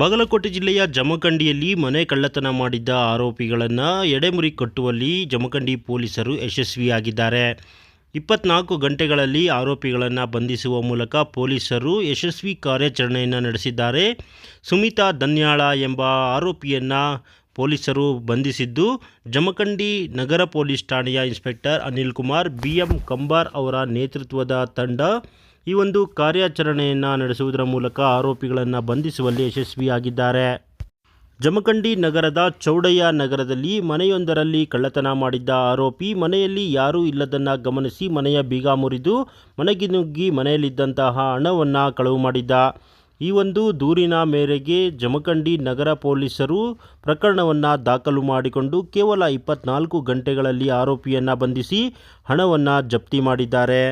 ಬಾಗಲಕೋಟೆ ಜಿಲ್ಲೆಯ ಜಮಖಂಡಿಯಲ್ಲಿ ಮನೆ ಕಳ್ಳತನ ಮಾಡಿದ್ದ ಆರೋಪಿಗಳನ್ನು ಎಡೆಮುರಿ ಕಟ್ಟುವಲ್ಲಿ ಜಮಖಂಡಿ ಪೊಲೀಸರು ಯಶಸ್ವಿಯಾಗಿದ್ದಾರೆ. ಇಪ್ಪತ್ನಾಲ್ಕು ಗಂಟೆಗಳಲ್ಲಿ ಆರೋಪಿಗಳನ್ನು ಬಂಧಿಸುವ ಮೂಲಕ ಪೊಲೀಸರು ಯಶಸ್ವಿ ಕಾರ್ಯಾಚರಣೆಯನ್ನು ನಡೆಸಿದ್ದಾರೆ. ಸುಮಿತಾ ದನ್ಯಾಳ ಎಂಬ ಆರೋಪಿಯನ್ನು ಪೊಲೀಸರು ಬಂಧಿಸಿದ್ದು, ಜಮಖಂಡಿ ನಗರ ಪೊಲೀಸ್ ಠಾಣೆಯ inspector Anil Kumar B M Kambar ಅವರ ನೇತೃತ್ವದ ತಂಡ ಈ ಒಂದು ಕಾರ್ಯಾಚರಣೆಯನ್ನು ನಡೆಸುವುದರ ಮೂಲಕ ಆರೋಪಿಗಳನ್ನು ಬಂಧಿಸುವಲ್ಲಿ ಯಶಸ್ವಿಯಾಗಿದ್ದಾರೆ. ಜಮಖಂಡಿ ನಗರದ ಚೌಡಯ್ಯ ನಗರದಲ್ಲಿ ಮನೆಯೊಂದರಲ್ಲಿ ಕಳ್ಳತನ ಮಾಡಿದ್ದ ಆರೋಪಿ ಮನೆಯಲ್ಲಿ ಯಾರೂ ಇಲ್ಲದನ್ನು ಗಮನಿಸಿ ಮನೆಯ ಬೀಗ ಮುರಿದು ಮನೆಗೆ ನುಗ್ಗಿ ಮನೆಯಲ್ಲಿದ್ದಂತಹ ಹಣವನ್ನು ಕಳವು ಮಾಡಿದ್ದ. ಈ ಒಂದು ದೂರಿನ ಮೇರೆಗೆ ಜಮಖಂಡಿ ನಗರ ಪೊಲೀಸರು ಪ್ರಕರಣವನ್ನು ದಾಖಲು ಮಾಡಿಕೊಂಡು ಕೇವಲ ಇಪ್ಪತ್ನಾಲ್ಕು ಗಂಟೆಗಳಲ್ಲಿ ಆರೋಪಿಯನ್ನು ಬಂಧಿಸಿ ಹಣವನ್ನು ಜಪ್ತಿ ಮಾಡಿದ್ದಾರೆ.